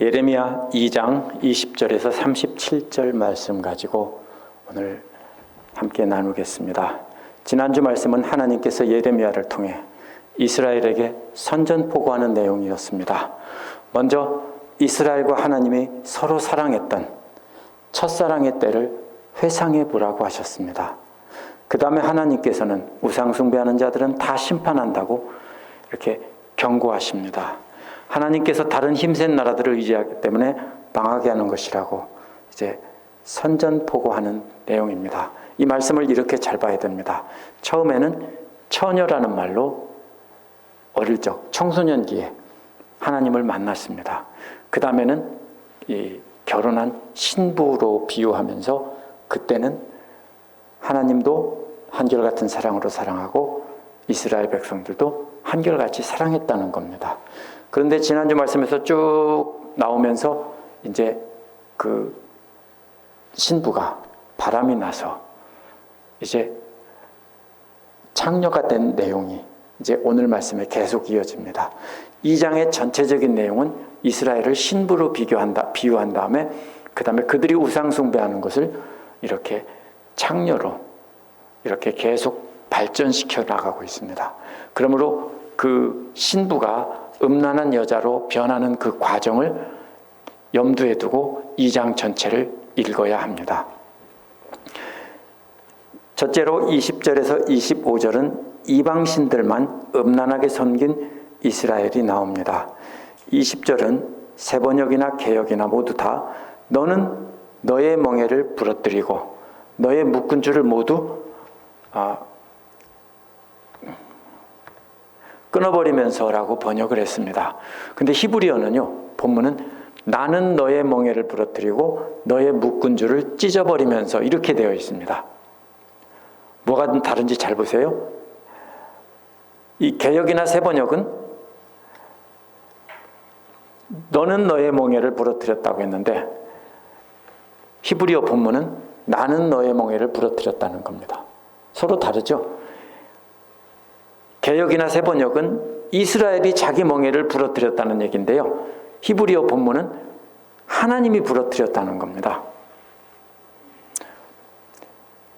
예레미야 2장 20절에서 37절 말씀 가지고 오늘 함께 나누겠습니다. 지난주 말씀은 하나님께서 예레미야를 통해 이스라엘에게 선전포고하는 내용이었습니다. 먼저 이스라엘과 하나님이 서로 사랑했던 첫사랑의 때를 회상해 보라고 하셨습니다. 그 다음에 하나님께서는 우상숭배하는 자들은 다 심판한다고 이렇게 경고하십니다. 하나님께서 다른 힘센 나라들을 의지하기 때문에 망하게 하는 것이라고 이제 선전포고하는 내용입니다. 이 말씀을 이렇게 잘 봐야 됩니다. 처음에는 처녀라는 말로 어릴 적 청소년기에 하나님을 만났습니다. 그 다음에는 이 결혼한 신부로 비유하면서 그때는 하나님도 한결같은 사랑으로 사랑하고 이스라엘 백성들도 한결같이 사랑했다는 겁니다. 그런데 지난주 말씀에서 쭉 나오면서 이제 그 신부가 바람이 나서 이제 창녀가 된 내용이 이제 오늘 말씀에 계속 이어집니다. 이 장의 전체적인 내용은 이스라엘을 신부로 비교한다, 비유한 다음에 그 다음에 그들이 우상숭배하는 것을 이렇게 창녀로 이렇게 계속 발전시켜 나가고 있습니다. 그러므로 그 신부가 음란한 여자로 변하는 그 과정을 염두에 두고 이장 전체를 읽어야 합니다. 첫째로 20절에서 25절은 이방신들만 음란하게 섬긴 이스라엘이 나옵니다. 20절은 세번역이나 개역이나 모두 다 너는 너의 멍에를 부러뜨리고 너의 묶은 줄을 모두 아, 끊어버리면서라고 번역을 했습니다. 근데 히브리어는요, 본문은 나는 너의 멍에를 부러뜨리고 너의 묶은 줄을 찢어버리면서 이렇게 되어 있습니다. 뭐가 다른지 잘 보세요. 이 개역이나 세번역은 너는 너의 멍에를 부러뜨렸다고 했는데 히브리어 본문은 나는 너의 멍에를 부러뜨렸다는 겁니다. 서로 다르죠? 개역이나 세번역은 이스라엘이 자기 멍에를 부러뜨렸다는 얘기인데요. 히브리어 본문은 하나님이 부러뜨렸다는 겁니다.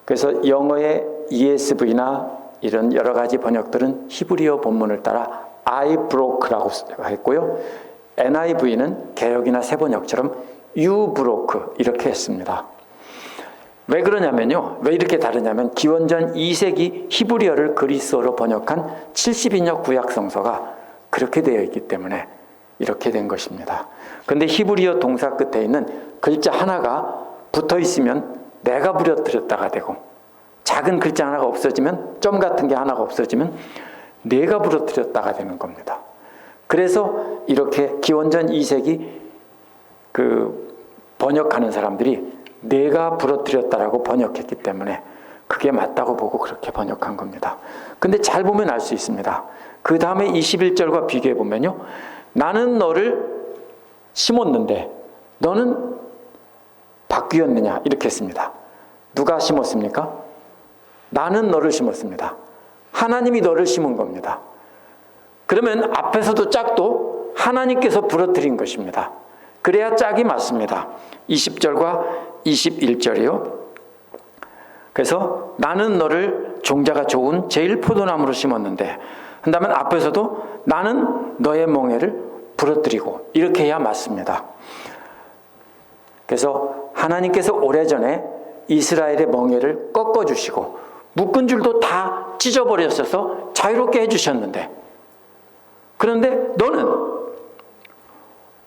그래서 영어의 ESV나 이런 여러 가지 번역들은 히브리어 본문을 따라 I broke라고 했고요. NIV는 개역이나 세번역처럼 You broke 이렇게 했습니다. 왜 그러냐면요. 왜 이렇게 다르냐면 기원전 2세기 히브리어를 그리스어로 번역한 70인역 구약 성서가 그렇게 되어 있기 때문에 이렇게 된 것입니다. 근데 히브리어 동사 끝에 있는 글자 하나가 붙어 있으면 내가 부려뜨렸다가 되고 작은 글자 하나가 없어지면 점 같은 게 하나가 없어지면 내가 부러뜨렸다가 되는 겁니다. 그래서 이렇게 기원전 2세기 그 번역하는 사람들이 내가 부러뜨렸다라고 번역했기 때문에 그게 맞다고 보고 그렇게 번역한 겁니다. 근데 잘 보면 알 수 있습니다. 그 다음에 21절과 비교해 보면요. 나는 너를 심었는데 너는 바뀌었느냐 이렇게 했습니다. 누가 심었습니까? 나는 너를 심었습니다. 하나님이 너를 심은 겁니다. 그러면 앞에서도 짝도 하나님께서 부러뜨린 것입니다. 그래야 짝이 맞습니다. 20절과 21절이요. 그래서 나는 너를 종자가 좋은 제일 포도나무로 심었는데 한다면 앞에서도 나는 너의 멍에를 부러뜨리고 이렇게 해야 맞습니다. 그래서 하나님께서 오래전에 이스라엘의 멍에를 꺾어 주시고 묶은 줄도 다 찢어버렸어서 자유롭게 해주셨는데 그런데 너는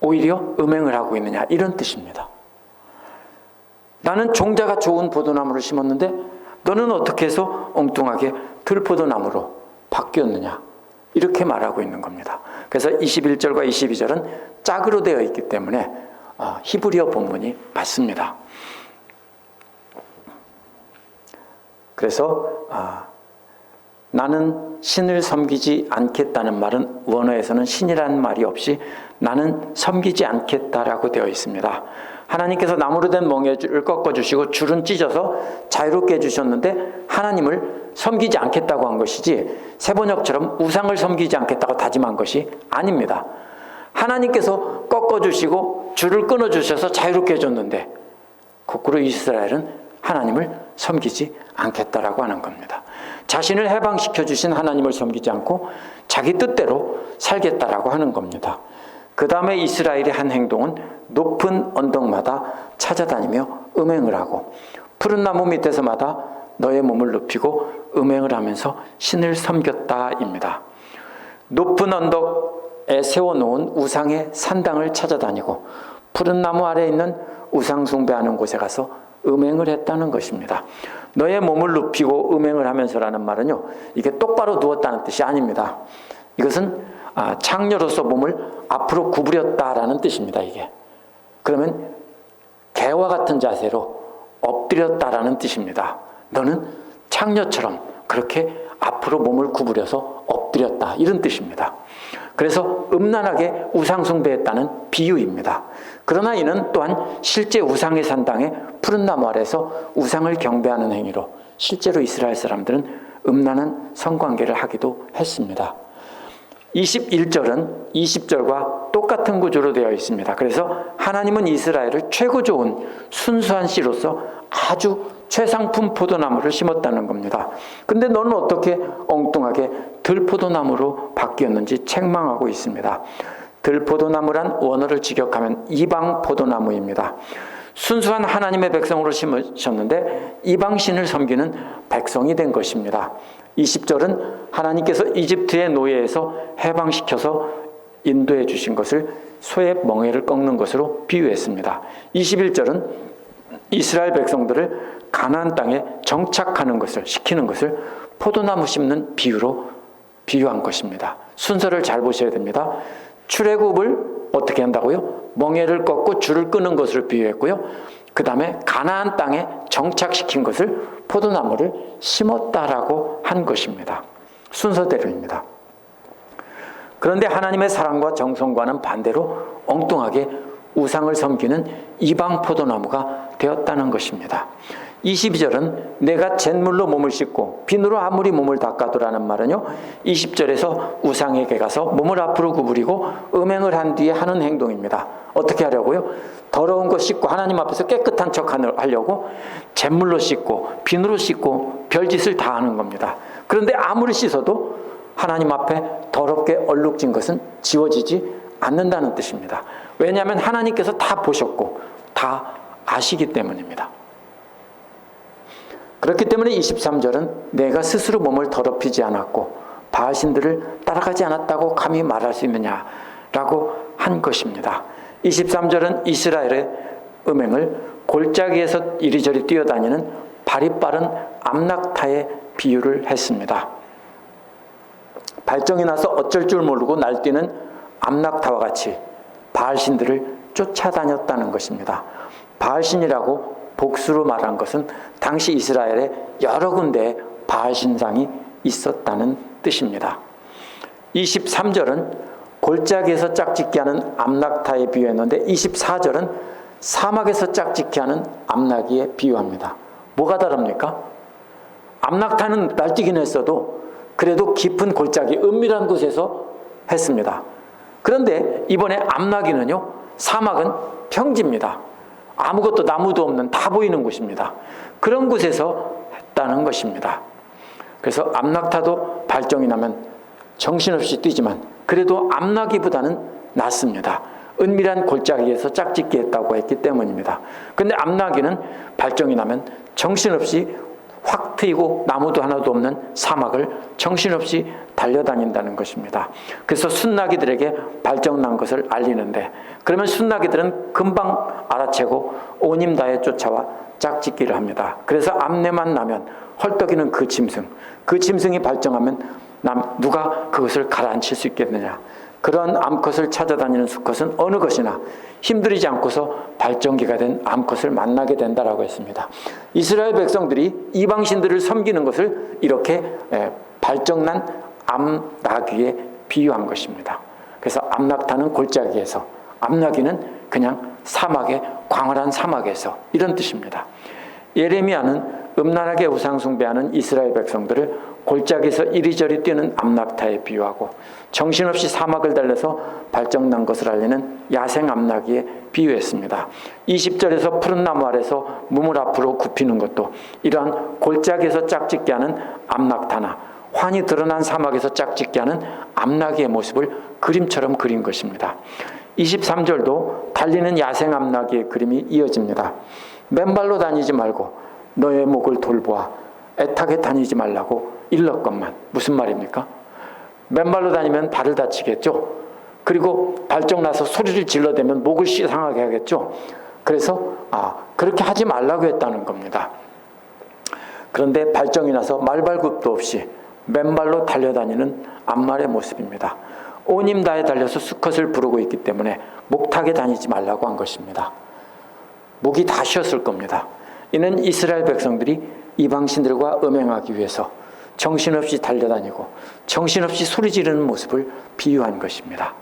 오히려 음행을 하고 있느냐 이런 뜻입니다. 나는 종자가 좋은 포도나무를 심었는데 너는 어떻게 해서 엉뚱하게 들포도나무로 바뀌었느냐 이렇게 말하고 있는 겁니다. 그래서 21절과 22절은 짝으로 되어 있기 때문에 아, 히브리어 본문이 맞습니다. 그래서 아, 나는 신을 섬기지 않겠다는 말은 원어에서는 신이라는 말이 없이 나는 섬기지 않겠다라고 되어 있습니다. 하나님께서 나무로 된 멍에를 꺾어주시고 줄은 찢어서 자유롭게 해주셨는데 하나님을 섬기지 않겠다고 한 것이지 세번역처럼 우상을 섬기지 않겠다고 다짐한 것이 아닙니다. 하나님께서 꺾어주시고 줄을 끊어 주셔서 자유롭게 해줬는데 거꾸로 이스라엘은 하나님을 섬기지 않겠다라고 하는 겁니다. 자신을 해방시켜 주신 하나님을 섬기지 않고 자기 뜻대로 살겠다라고 하는 겁니다. 그 다음에 이스라엘의 한 행동은 높은 언덕마다 찾아다니며 음행을 하고 푸른 나무 밑에서마다 너의 몸을 눕히고 음행을 하면서 신을 섬겼다입니다. 높은 언덕에 세워놓은 우상의 산당을 찾아다니고 푸른 나무 아래 있는 우상 숭배하는 곳에 가서 음행을 했다는 것입니다. 너의 몸을 눕히고 음행을 하면서라는 말은요, 이게 똑바로 누웠다는 뜻이 아닙니다. 이것은 아, 창녀로서 몸을 앞으로 구부렸다라는 뜻입니다. 이게 그러면 개와 같은 자세로 엎드렸다라는 뜻입니다. 너는 창녀처럼 그렇게 앞으로 몸을 구부려서 엎드렸다 이런 뜻입니다. 그래서 음란하게 우상숭배했다는 비유입니다. 그러나 이는 또한 실제 우상의 산당에 푸른 나무 아래서 우상을 경배하는 행위로 실제로 이스라엘 사람들은 음란한 성관계를 하기도 했습니다. 21절은 20절과 똑같은 구조로 되어 있습니다. 그래서 하나님은 이스라엘을 최고 좋은 순수한 씨로서 아주 최상품 포도나무를 심었다는 겁니다. 근데 너는 어떻게 엉뚱하게 들포도나무로 바뀌었는지 책망하고 있습니다. 들포도나무란 원어를 직역하면 이방 포도나무입니다. 순수한 하나님의 백성으로 심으셨는데 이방신을 섬기는 백성이 된 것입니다. 20절은 하나님께서 이집트의 노예에서 해방시켜서 인도해 주신 것을 소의 멍에를 꺾는 것으로 비유했습니다. 21절은 이스라엘 백성들을 가나안 땅에 정착하는 것을 시키는 것을 포도나무 심는 비유로 비유한 것입니다. 순서를 잘 보셔야 됩니다. 출애굽을 어떻게 한다고요? 멍에를 꺾고 줄을 끄는 것을 비유했고요. 그 다음에 가나안 땅에 정착시킨 것을 포도나무를 심었다라고 한 것입니다. 순서대로입니다. 그런데 하나님의 사랑과 정성과는 반대로 엉뚱하게 우상을 섬기는 이방 포도나무가 되었다는 것입니다. 22절은 내가 잿물로 몸을 씻고 비누로 아무리 몸을 닦아도라는 말은요. 20절에서 우상에게 가서 몸을 앞으로 구부리고 음행을 한 뒤에 하는 행동입니다. 어떻게 하려고요? 더러운 거 씻고 하나님 앞에서 깨끗한 척 하려고 잿물로 씻고 비누로 씻고 별짓을 다 하는 겁니다. 그런데 아무리 씻어도 하나님 앞에 더럽게 얼룩진 것은 지워지지 않는다는 뜻입니다. 왜냐하면 하나님께서 다 보셨고 다 아시기 때문입니다. 그렇기 때문에 23절은 내가 스스로 몸을 더럽히지 않았고 바신들을 따라가지 않았다고 감히 말할 수 있느냐라고 한 것입니다. 23절은 이스라엘의 음행을 골짜기에서 이리저리 뛰어다니는 발이 빠른 암낙타에 비유를 했습니다. 발정이 나서 어쩔 줄 모르고 날뛰는 암낙타와 같이 바알신들을 쫓아다녔다는 것입니다. 바알신이라고 복수로 말한 것은 당시 이스라엘에 여러 군데 바알 신상이 있었다는 뜻입니다. 23절은 골짜기에서 짝짓기 하는 암낙타에 비유했는데 24절은 사막에서 짝짓기 하는 암낙이에 비유합니다. 뭐가 다릅니까? 암낙타는 날뛰긴 했어도 그래도 깊은 골짜기 은밀한 곳에서 했습니다. 그런데 이번에 암낙이는요 사막은 평지입니다. 아무것도 나무도 없는 다 보이는 곳입니다. 그런 곳에서 했다는 것입니다. 그래서 암낙타도 발정이 나면 정신없이 뛰지만 그래도 암낙이보다는 낫습니다. 은밀한 골짜기에서 짝짓기 했다고 했기 때문입니다. 근데 암낙이는 발정이 나면 정신없이 확 트이고 나무도 하나도 없는 사막을 정신없이 달려다닌다는 것입니다. 그래서 순나기들에게 발정난 것을 알리는데 그러면 순나기들은 금방 알아채고 오님다에 쫓아와 짝짓기를 합니다. 그래서 암내만 나면 헐떡이는 그 짐승, 그 짐승이 발정하면 남 누가 그것을 가라앉힐 수 있겠느냐? 그런 암컷을 찾아다니는 수컷은 어느 것이나 힘들이지 않고서 발전기가 된 암컷을 만나게 된다라고 했습니다. 이스라엘 백성들이 이방신들을 섬기는 것을 이렇게 발정난 암나귀에 비유한 것입니다. 그래서 암낙타는 골짜기에서 암나귀는 그냥 사막의 광활한 사막에서 이런 뜻입니다. 예레미야는 음란하게 우상 숭배하는 이스라엘 백성들을 골짜기에서 이리저리 뛰는 암낙타에 비유하고 정신없이 사막을 달려서 발정난 것을 알리는 야생 암낙이에 비유했습니다. 20절에서 푸른 나무 아래서 몸을 앞으로 굽히는 것도 이러한 골짜기에서 짝짓게 하는 암낙타나 환히 드러난 사막에서 짝짓게 하는 암낙이의 모습을 그림처럼 그린 것입니다. 23절도 달리는 야생 암낙이의 그림이 이어집니다. 맨발로 다니지 말고 너의 목을 돌보아 애타게 다니지 말라고 일렀건만 무슨 말입니까? 맨발로 다니면 발을 다치겠죠. 그리고 발정 나서 소리를 질러대면 목을 상하게 하겠죠. 그래서 아 그렇게 하지 말라고 했다는 겁니다. 그런데 발정이 나서 말발굽도 없이 맨발로 달려다니는 암말의 모습입니다. 다해 달려서 수컷을 부르고 있기 때문에 목타게 다니지 말라고 한 것입니다. 목이 다 쉬었을 겁니다. 이는 이스라엘 백성들이 이방신들과 음행하기 위해서 정신없이 달려다니고 정신없이 소리 지르는 모습을 비유한 것입니다.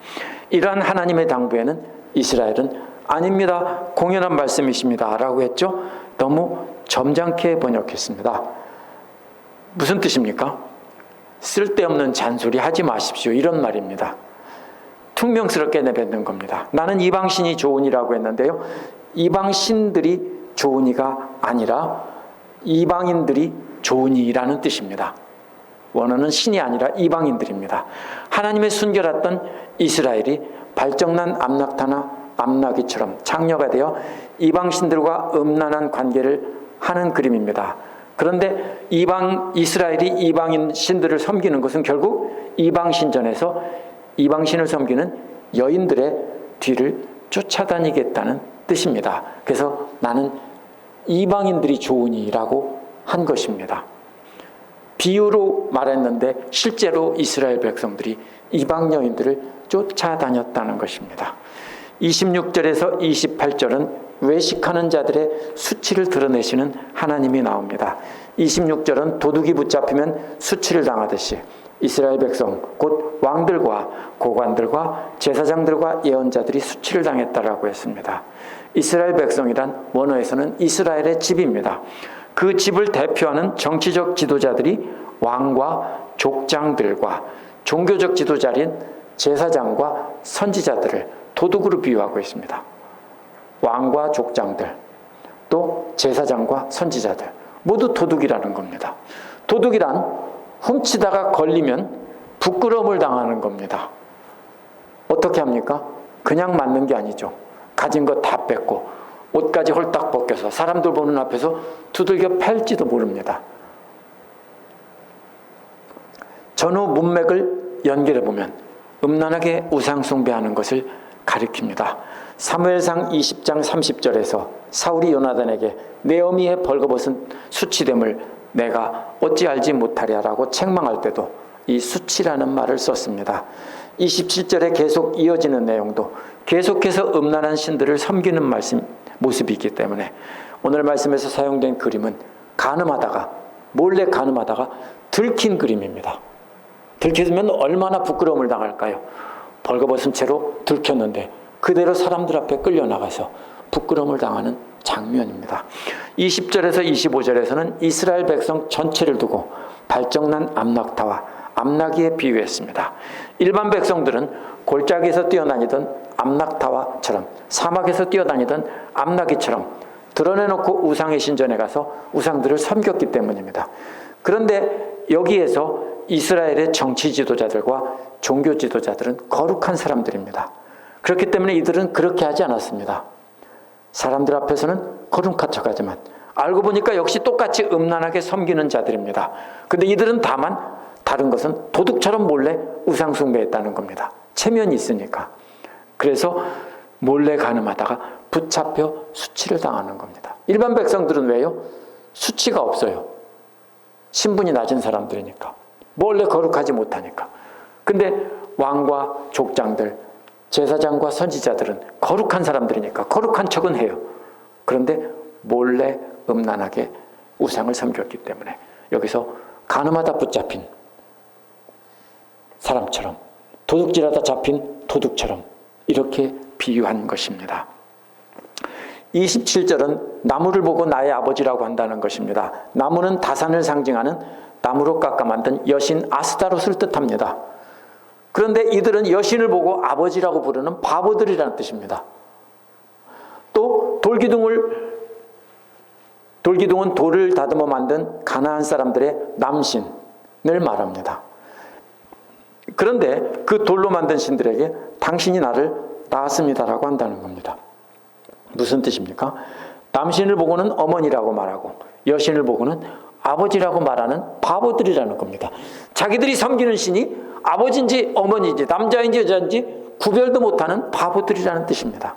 이러한 하나님의 당부에는 이스라엘은 아닙니다. 공연한 말씀이십니다. 라고 했죠. 너무 점잖게 번역했습니다. 무슨 뜻입니까? 쓸데없는 잔소리 하지 마십시오. 이런 말입니다. 퉁명스럽게 내뱉는 겁니다. 나는 이방신이 좋으니라고 했는데요. 이방신들이 좋으니가 아니라 이방인들이 좋으니라는 뜻입니다. 원어는 신이 아니라 이방인들입니다. 하나님의 순결했던 이스라엘이 발정난 암낙타나 암나기처럼 창녀가 되어 이방신들과 음란한 관계를 하는 그림입니다. 그런데 이방 이스라엘이 이방인 신들을 섬기는 것은 결국 이방 신전에서 이방 신을 섬기는 여인들의 뒤를 쫓아다니겠다는 뜻입니다. 그래서 나는 이방인들이 좋으니라고 한 것입니다. 비유로 말했는데 실제로 이스라엘 백성들이 이방 여인들을 쫓아다녔다는 것입니다. 26절에서 28절은 외식하는 자들의 수치를 드러내시는 하나님이 나옵니다. 26절은 도둑이 붙잡히면 수치를 당하듯이 이스라엘 백성 곧 왕들과 고관들과 제사장들과 예언자들이 수치를 당했다라고 했습니다. 이스라엘 백성이란 원어에서는 이스라엘의 집입니다. 그 집을 대표하는 정치적 지도자들이 왕과 족장들과 종교적 지도자인 제사장과 선지자들을 도둑으로 비유하고 있습니다. 왕과 족장들, 또 제사장과 선지자들, 모두 도둑이라는 겁니다. 도둑이란 훔치다가 걸리면 부끄러움을 당하는 겁니다. 어떻게 합니까? 그냥 맞는 게 아니죠. 가진 거다 뺏고 옷까지 홀딱 벗겨서 사람들 보는 앞에서 두들겨 팰지도 모릅니다. 전후 문맥을 연결해 보면 음란하게 우상 숭배하는 것을 가리킵니다. 사무엘상 20장 30절에서 사울이 요나단에게 내 어미의 벌거벗은 수치됨을 내가 어찌 알지 못하랴라고 책망할 때도 이 수치라는 말을 썼습니다. 27절에 계속 이어지는 내용도 계속해서 음란한 신들을 섬기는 말씀 모습이 있기 때문에 오늘 말씀에서 사용된 그림은 가늠하다가 몰래 가늠하다가 들킨 그림입니다. 들키면 얼마나 부끄러움을 당할까요? 벌거벗은 채로 들켰는데 그대로 사람들 앞에 끌려나가서 부끄러움을 당하는 장면입니다. 20절에서 25절에서는 이스라엘 백성 전체를 두고 발정난 암낙타와 암낙이에 비유했습니다. 일반 백성들은 골짜기에서 뛰어다니던 암낙타와처럼 사막에서 뛰어다니던 암낙이처럼 드러내놓고 우상의 신전에 가서 우상들을 섬겼기 때문입니다. 그런데 여기에서 이스라엘의 정치 지도자들과 종교 지도자들은 거룩한 사람들입니다. 그렇기 때문에 이들은 그렇게 하지 않았습니다. 사람들 앞에서는 거룩한 척하지만 알고 보니까 역시 똑같이 음란하게 섬기는 자들입니다. 근데 이들은 다만 다른 것은 도둑처럼 몰래 우상숭배했다는 겁니다. 체면이 있으니까. 그래서 몰래 가늠하다가 붙잡혀 수치를 당하는 겁니다. 일반 백성들은 왜요? 수치가 없어요. 신분이 낮은 사람들이니까. 몰래 거룩하지 못하니까. 근데 왕과 족장들, 제사장과 선지자들은 거룩한 사람들이니까 거룩한 척은 해요. 그런데 몰래 음란하게 우상을 섬겼기 때문에 여기서 가늠하다 붙잡힌 사람처럼 도둑질하다 잡힌 도둑처럼 이렇게 비유한 것입니다. 27절은 나무를 보고 나의 아버지라고 한다는 것입니다. 나무는 다산을 상징하는 나무로 깎아 만든 여신 아스타롯을 뜻합니다. 그런데 이들은 여신을 보고 아버지라고 부르는 바보들이라는 뜻입니다. 또 돌기둥을 돌기둥은 돌을 다듬어 만든 가나안 사람들의 남신을 말합니다. 그런데 그 돌로 만든 신들에게 당신이 나를 낳았습니다라고 한다는 겁니다. 무슨 뜻입니까? 남신을 보고는 어머니라고 말하고 여신을 보고는 아버지라고 말하는 바보들이라는 겁니다. 자기들이 섬기는 신이 아버지인지 어머니인지 남자인지 여자인지 구별도 못하는 바보들이라는 뜻입니다.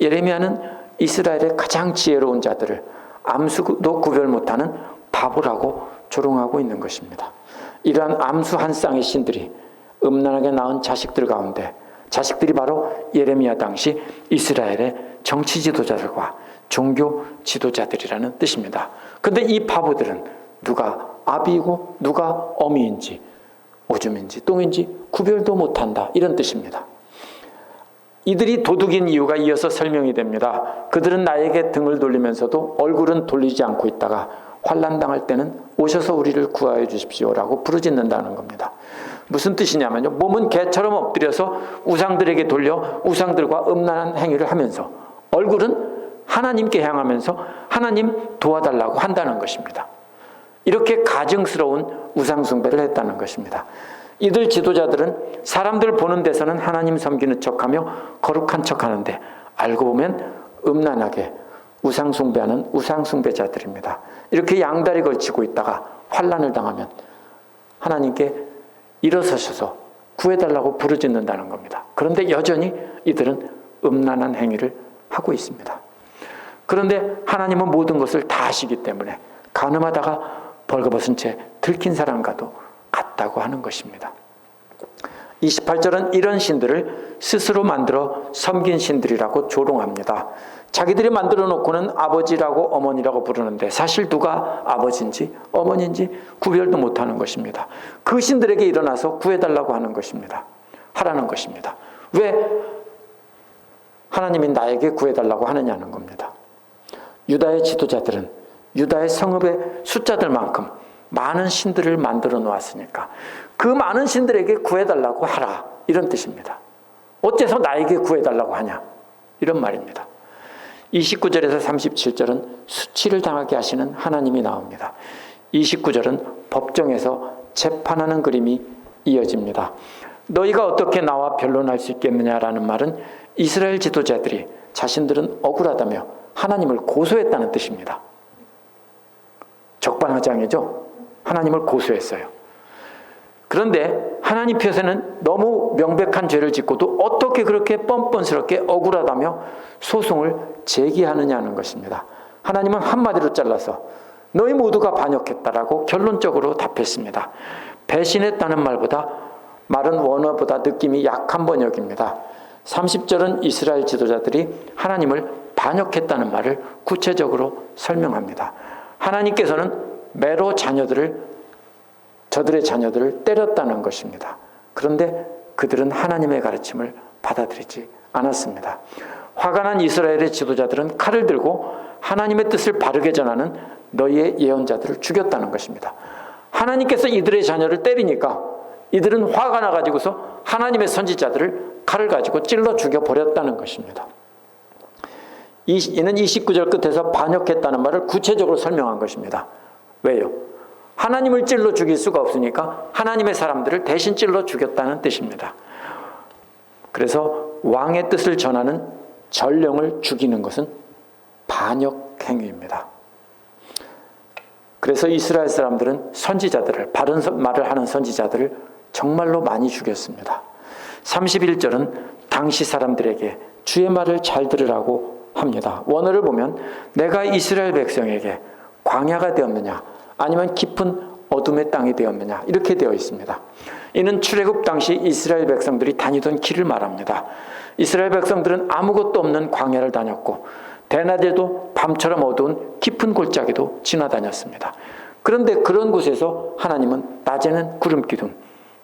예레미야는 이스라엘의 가장 지혜로운 자들을 암수도 구별 못하는 바보라고 조롱하고 있는 것입니다. 이러한 암수 한 쌍의 신들이 음란하게 낳은 자식들 가운데 자식들이 바로 예레미야 당시 이스라엘의 정치 지도자들과 종교 지도자들이라는 뜻입니다. 근데 이 바보들은 누가 아비이고 누가 어미인지 오줌인지 똥인지 구별도 못한다 이런 뜻입니다. 이들이 도둑인 이유가 이어서 설명이 됩니다. 그들은 나에게 등을 돌리면서도 얼굴은 돌리지 않고 있다가 환란 당할 때는 오셔서 우리를 구하여 주십시오라고 부르짖는다는 겁니다. 무슨 뜻이냐면요. 몸은 개처럼 엎드려서 우상들에게 돌려 우상들과 음란한 행위를 하면서 얼굴은 하나님께 향하면서 하나님 도와달라고 한다는 것입니다. 이렇게 가증스러운 우상숭배를 했다는 것입니다. 이들 지도자들은 사람들 보는 데서는 하나님 섬기는 척하며 거룩한 척하는데 알고 보면 음란하게 우상숭배하는 우상숭배자들입니다. 이렇게 양다리 걸치고 있다가 환란을 당하면 하나님께 일어서셔서 구해달라고 부르짖는다는 겁니다. 그런데 여전히 이들은 음란한 행위를 하고 있습니다. 그런데 하나님은 모든 것을 다 아시기 때문에 가늠하다가 벌거벗은 채 들킨 사람과도 같다고 하는 것입니다. 28절은 이런 신들을 스스로 만들어 섬긴 신들이라고 조롱합니다. 자기들이 만들어 놓고는 아버지라고 어머니라고 부르는데 사실 누가 아버지인지 어머니인지 구별도 못하는 것입니다. 그 신들에게 일어나서 구해달라고 하는 것입니다. 하라는 것입니다. 왜 하나님이 나에게 구해달라고 하느냐는 겁니다. 유다의 지도자들은 유다의 성읍의 숫자들만큼 많은 신들을 만들어 놓았으니까 그 많은 신들에게 구해달라고 하라 이런 뜻입니다. 어째서 나에게 구해달라고 하냐 이런 말입니다. 29절에서 37절은 수치를 당하게 하시는 하나님이 나옵니다. 29절은 법정에서 재판하는 그림이 이어집니다. 너희가 어떻게 나와 변론할 수 있겠느냐라는 말은 이스라엘 지도자들이 자신들은 억울하다며 하나님을 고소했다는 뜻입니다. 적반하장이죠. 하나님을 고소했어요. 그런데 하나님 펴서는 너무 명백한 죄를 짓고도 어떻게 그렇게 뻔뻔스럽게 억울하다며 소송을 제기하느냐는 것입니다. 하나님은 한마디로 잘라서 너희 모두가 반역했다라고 결론적으로 답했습니다. 배신했다는 말보다 말은 원어보다 느낌이 약한 번역입니다. 30절은 이스라엘 지도자들이 하나님을 반역했다는 말을 구체적으로 설명합니다. 하나님께서는 매로 자녀들을 저들의 자녀들을 때렸다는 것입니다. 그런데 그들은 하나님의 가르침을 받아들이지 않았습니다. 화가 난 이스라엘의 지도자들은 칼을 들고 하나님의 뜻을 바르게 전하는 너희의 예언자들을 죽였다는 것입니다. 하나님께서 이들의 자녀를 때리니까 이들은 화가 나가지고서 하나님의 선지자들을 칼을 가지고 찔러 죽여 버렸다는 것입니다. 이는 29절 끝에서 반역했다는 말을 구체적으로 설명한 것입니다. 왜요? 하나님을 찔러 죽일 수가 없으니까 하나님의 사람들을 대신 찔러 죽였다는 뜻입니다. 그래서 왕의 뜻을 전하는 전령을 죽이는 것은 반역 행위입니다. 그래서 이스라엘 사람들은 선지자들을 바른 말을 하는 선지자들을 정말로 많이 죽였습니다. 31절은 당시 사람들에게 주의 말을 잘 들으라고 합니다. 원어를 보면 내가 이스라엘 백성에게 광야가 되었느냐 아니면 깊은 어둠의 땅이 되었느냐 이렇게 되어 있습니다. 이는 출애굽 당시 이스라엘 백성들이 다니던 길을 말합니다. 이스라엘 백성들은 아무것도 없는 광야를 다녔고 대낮에도 밤처럼 어두운 깊은 골짜기도 지나다녔습니다. 그런데 그런 곳에서 하나님은 낮에는 구름 기둥,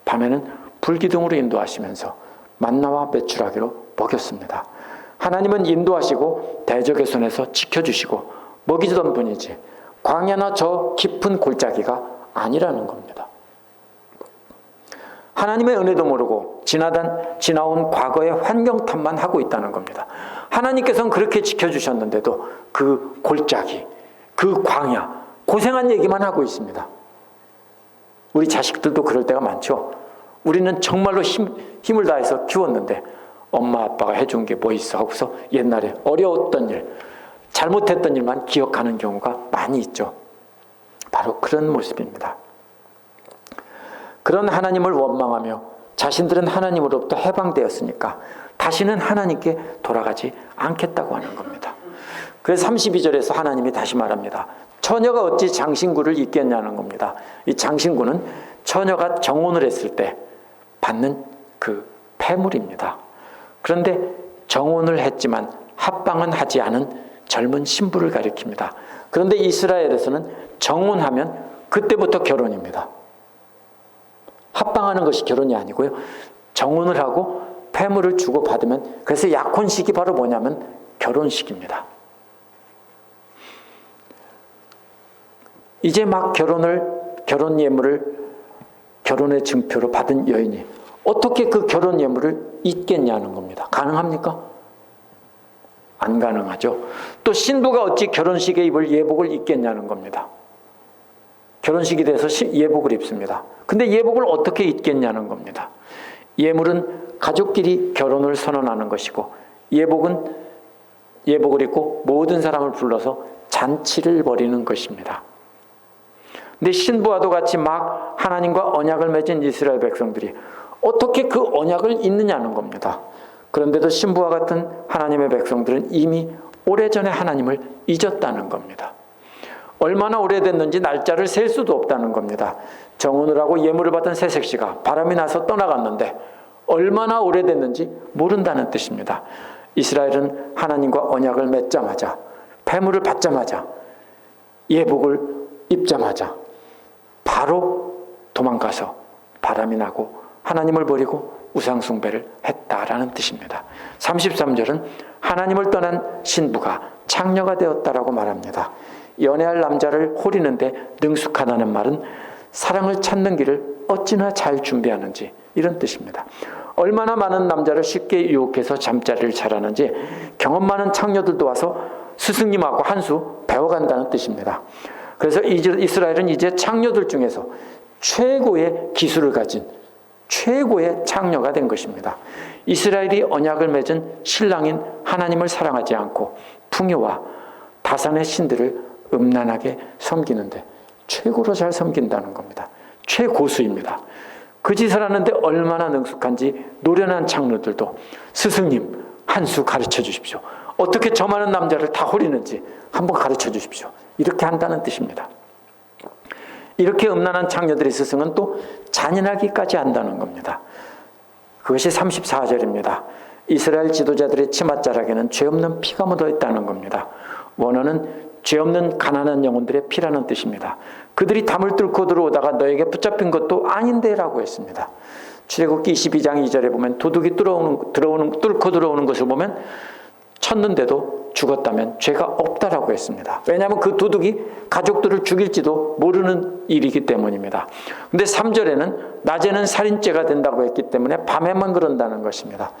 밤에는 불 기둥으로 인도하시면서 만나와 매출하기로 먹였습니다. 하나님은 인도하시고 대적의 손에서 지켜주시고 먹이주던 분이지 광야나 저 깊은 골짜기가 아니라는 겁니다. 하나님의 은혜도 모르고 지나단 지나온 과거의 환경 탓만 하고 있다는 겁니다. 하나님께서는 그렇게 지켜주셨는데도 그 골짜기, 그 광야, 고생한 얘기만 하고 있습니다. 우리 자식들도 그럴 때가 많죠. 우리는 정말로 힘, 힘을 다해서 키웠는데 엄마 아빠가 해준 게 뭐 있어 하고서 옛날에 어려웠던 일, 잘못했던 일만 기억하는 경우가 많이 있죠. 바로 그런 모습입니다. 그런 하나님을 원망하며 자신들은 하나님으로부터 해방되었으니까 다시는 하나님께 돌아가지 않겠다고 하는 겁니다. 그래서 32절에서 하나님이 다시 말합니다. 처녀가 어찌 장신구를 잊겠냐는 겁니다. 이 장신구는 처녀가 정혼을 했을 때 받는 그 폐물입니다. 그런데 정혼을 했지만 합방은 하지 않은 젊은 신부를 가리킵니다. 그런데 이스라엘에서는 정혼하면 그때부터 결혼입니다. 합방하는 것이 결혼이 아니고요. 정혼을 하고 폐물을 주고 받으면 그래서 약혼식이 바로 뭐냐면 결혼식입니다. 이제 막 결혼을 결혼 예물을 결혼의 증표로 받은 여인이 어떻게 그 결혼 예물을 잊겠냐는 겁니다. 가능합니까? 안 가능하죠. 또 신부가 어찌 결혼식에 입을 예복을 입겠냐는 겁니다. 결혼식이 돼서 예복을 입습니다. 근데 예복을 어떻게 입겠냐는 겁니다. 예물은 가족끼리 결혼을 선언하는 것이고 예복은 예복을 입고 모든 사람을 불러서 잔치를 벌이는 것입니다. 근데 신부와도 같이 막 하나님과 언약을 맺은 이스라엘 백성들이 어떻게 그 언약을 잊느냐는 겁니다. 그런데도 신부와 같은 하나님의 백성들은 이미 오래전에 하나님을 잊었다는 겁니다. 얼마나 오래됐는지 날짜를 셀 수도 없다는 겁니다. 정혼을 하고 예물을 받은 새색 씨가 바람이 나서 떠나갔는데 얼마나 오래됐는지 모른다는 뜻입니다. 이스라엘은 하나님과 언약을 맺자마자 폐물을 받자마자 예복을 입자마자 바로 도망가서 바람이 나고 하나님을 버리고 우상숭배를 했다라는 뜻입니다. 33절은 하나님을 떠난 신부가 창녀가 되었다라고 말합니다. 연애할 남자를 호리는데 능숙하다는 말은 사랑을 찾는 길을 어찌나 잘 준비하는지 이런 뜻입니다. 얼마나 많은 남자를 쉽게 유혹해서 잠자리를 잘하는지 경험 많은 창녀들도 와서 스승님하고 한 수 배워간다는 뜻입니다. 그래서 이스라엘은 이제 창녀들 중에서 최고의 기술을 가진 최고의 창녀가 된 것입니다. 이스라엘이 언약을 맺은 신랑인 하나님을 사랑하지 않고 풍요와 다산의 신들을 음란하게 섬기는데 최고로 잘 섬긴다는 겁니다. 최고수입니다. 그 짓을 하는데 얼마나 능숙한지 노련한 창녀들도 스승님 한 수 가르쳐 주십시오. 어떻게 저 많은 남자를 다 호리는지 한번 가르쳐 주십시오. 이렇게 한다는 뜻입니다. 이렇게 음란한 창녀들의 스승은 또 잔인하기까지 한다는 겁니다. 그것이 34절입니다. 이스라엘 지도자들의 치맛자락에는 죄 없는 피가 묻어 있다는 겁니다. 원어는 죄 없는 가난한 영혼들의 피라는 뜻입니다. 그들이 담을 뚫고 들어오다가 너에게 붙잡힌 것도 아닌데라고 했습니다. 출애굽기 22장 2절에 보면 도둑이 들어오는 들어오는 뚫고 들어오는 것을 보면 쳤는데도 죽었다면 죄가 없다라고 했습니다. 왜냐하면 그 도둑이 가족들을 죽일지도 모르는 일이기 때문입니다. 근데 3절에는 낮에는 살인죄가 된다고 했기 때문에 밤에만 그런다는 것입니다.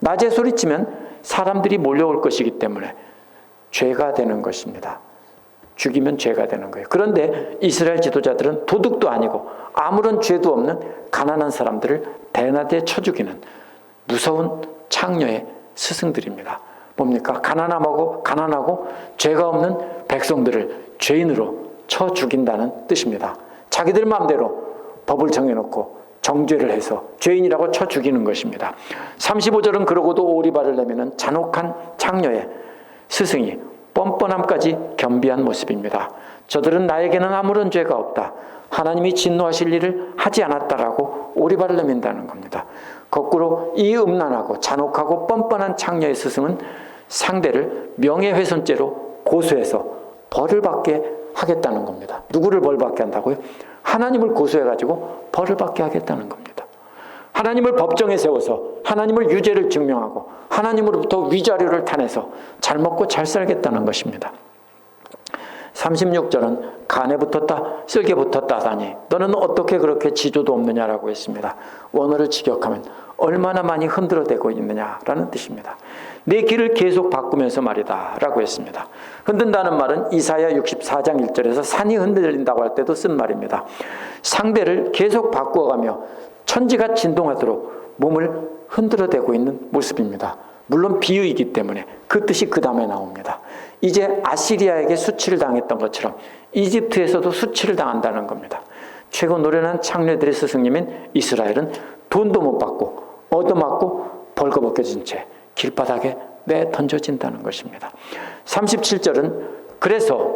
낮에 소리치면 사람들이 몰려올 것이기 때문에 죄가 되는 것입니다. 죽이면 죄가 되는 거예요. 그런데 이스라엘 지도자들은 도둑도 아니고 아무런 죄도 없는 가난한 사람들을 대낮에 쳐 죽이는 무서운 창녀의 스승들입니다. 뭡니까? 가난함하고 가난하고 죄가 없는 백성들을 죄인으로 쳐 죽인다는 뜻입니다. 자기들 마음대로 법을 정해놓고 정죄를 해서 죄인이라고 쳐 죽이는 것입니다. 35절은 그러고도 오리발을 내미는 잔혹한 창녀의 스승이 뻔뻔함까지 겸비한 모습입니다. 저들은 나에게는 아무런 죄가 없다. 하나님이 진노하실 일을 하지 않았다라고 오리발을 내민다는 겁니다. 거꾸로 이 음란하고 잔혹하고 뻔뻔한 창녀의 스승은 상대를 명예훼손죄로 고소해서 벌을 받게 하겠다는 겁니다. 누구를 벌 받게 한다고요? 하나님을 고소해가지고 벌을 받게 하겠다는 겁니다. 하나님을 법정에 세워서 하나님을 유죄를 증명하고 하나님으로부터 위자료를 타내서 잘 먹고 잘 살겠다는 것입니다. 36절은 간에 붙었다, 쓸개 붙었다 하다니 너는 어떻게 그렇게 지조도 없느냐라고 했습니다. 원어를 직역하면 얼마나 많이 흔들어대고 있느냐라는 뜻입니다. 내 길을 계속 바꾸면서 말이다 라고 했습니다. 흔든다는 말은 이사야 64장 1절에서 산이 흔들린다고 할 때도 쓴 말입니다. 상대를 계속 바꾸어가며 천지가 진동하도록 몸을 흔들어대고 있는 모습입니다. 물론 비유이기 때문에 그 뜻이 그 다음에 나옵니다. 이제 아시리아에게 수치를 당했던 것처럼 이집트에서도 수치를 당한다는 겁니다. 최고 노련한 창녀들의 스승님인 이스라엘은 돈도 못 받고 얻어맞고 벌거벗겨진 채 길바닥에 내 던져진다는 것입니다. 37절은 그래서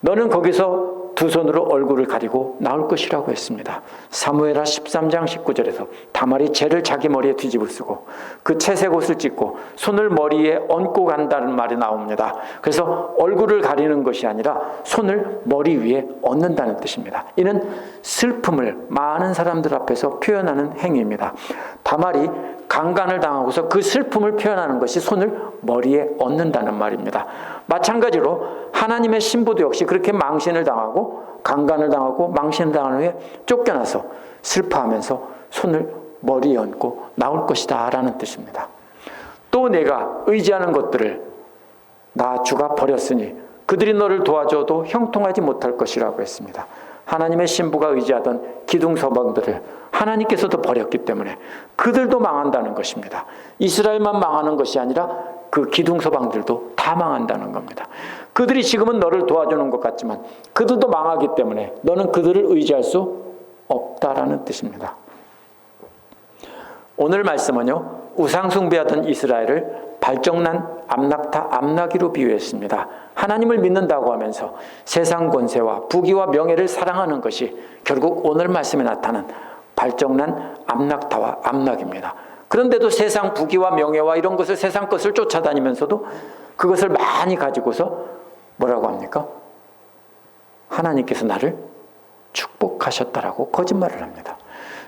너는 거기서 두 손으로 얼굴을 가리고 나올 것이라고 했습니다. 사무엘하 13장 19절에서 다말이 죄를 자기 머리에 뒤집어 쓰고 그 채색 옷을 찢고 손을 머리에 얹고 간다는 말이 나옵니다. 그래서 얼굴을 가리는 것이 아니라 손을 머리 위에 얹는다는 뜻입니다. 이는 슬픔을 많은 사람들 앞에서 표현하는 행위입니다. 다말이 강간을 당하고서 그 슬픔을 표현하는 것이 손을 머리에 얹는다는 말입니다. 마찬가지로 하나님의 신부도 역시 그렇게 망신을 당하고 강간을 당하고 망신을 당한 후에 쫓겨나서 슬퍼하면서 손을 머리에 얹고 나올 것이다 라는 뜻입니다. 또 내가 의지하는 것들을 나 주가 버렸으니 그들이 너를 도와줘도 형통하지 못할 것이라고 했습니다. 하나님의 신부가 의지하던 기둥 서방들을 하나님께서도 버렸기 때문에 그들도 망한다는 것입니다. 이스라엘만 망하는 것이 아니라 그 기둥 서방들도 다 망한다는 겁니다. 그들이 지금은 너를 도와주는 것 같지만 그들도 망하기 때문에 너는 그들을 의지할 수 없다라는 뜻입니다. 오늘 말씀은요 우상숭배하던 이스라엘을 발정난 암낙타 암나기로 비유했습니다. 하나님을 믿는다고 하면서 세상 권세와 부귀와 명예를 사랑하는 것이 결국 오늘 말씀에 나타난 발정난 암낙타와 암낙입니다. 그런데도 세상 부귀와 명예와 이런 것을 세상 것을 쫓아다니면서도 그것을 많이 가지고서 뭐라고 합니까? 하나님께서 나를 축복하셨다라고 거짓말을 합니다.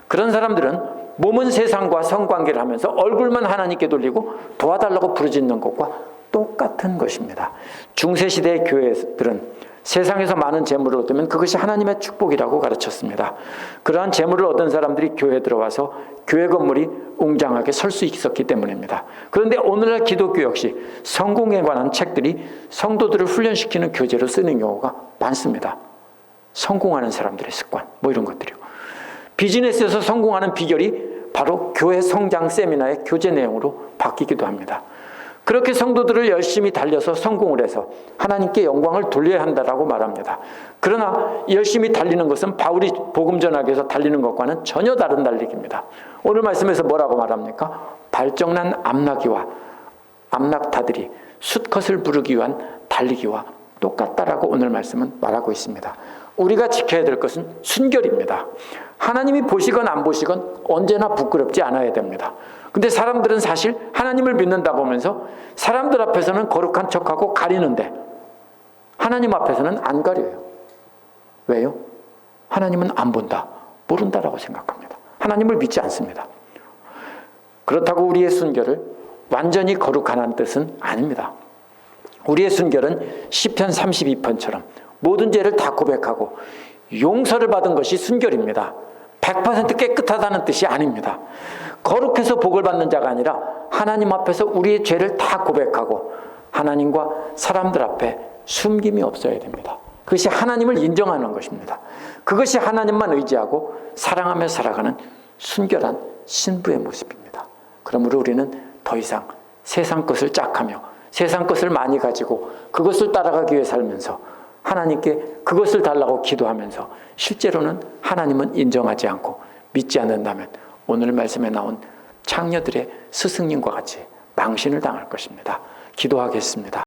그런 사람들은 몸은 세상과 성관계를 하면서 얼굴만 하나님께 돌리고 도와달라고 부르짖는 것과 똑같은 것입니다. 중세시대의 교회들은 세상에서 많은 재물을 얻으면 그것이 하나님의 축복이라고 가르쳤습니다. 그러한 재물을 얻은 사람들이 교회에 들어와서 교회 건물이 웅장하게 설 수 있었기 때문입니다. 그런데 오늘날 기독교 역시 성공에 관한 책들이 성도들을 훈련시키는 교재로 쓰는 경우가 많습니다. 성공하는 사람들의 습관, 뭐 이런 것들이요. 비즈니스에서 성공하는 비결이 바로 교회 성장 세미나의 교재 내용으로 바뀌기도 합니다. 그렇게 성도들을 열심히 달려서 성공을 해서 하나님께 영광을 돌려야 한다라고 말합니다. 그러나 열심히 달리는 것은 바울이 복음 전하기 위해서 달리는 것과는 전혀 다른 달리기입니다. 오늘 말씀에서 뭐라고 말합니까? 발정난 암나기와 암낙타들이 숫컷을 부르기 위한 달리기와 똑같다라고 오늘 말씀은 말하고 있습니다. 우리가 지켜야 될 것은 순결입니다. 하나님이 보시건 안 보시건 언제나 부끄럽지 않아야 됩니다. 근데 사람들은 사실 하나님을 믿는다고 하면서 사람들 앞에서는 거룩한 척하고 가리는데 하나님 앞에서는 안 가려요. 왜요? 하나님은 안 본다, 모른다라고 생각합니다. 하나님을 믿지 않습니다. 그렇다고 우리의 순결을 완전히 거룩하다는 뜻은 아닙니다. 우리의 순결은 시편 32편처럼 모든 죄를 다 고백하고 용서를 받은 것이 순결입니다. 100% 깨끗하다는 뜻이 아닙니다. 거룩해서 복을 받는 자가 아니라 하나님 앞에서 우리의 죄를 다 고백하고 하나님과 사람들 앞에 숨김이 없어야 됩니다. 그것이 하나님을 인정하는 것입니다. 그것이 하나님만 의지하고 사랑하며 살아가는 순결한 신부의 모습입니다. 그러므로 우리는 더 이상 세상 것을 짝하며 세상 것을 많이 가지고 그것을 따라가기 위해 살면서 하나님께 그것을 달라고 기도하면서 실제로는 하나님은 인정하지 않고 믿지 않는다면 오늘 말씀에 나온 창녀들의 스승님과 같이 망신을 당할 것입니다. 기도하겠습니다.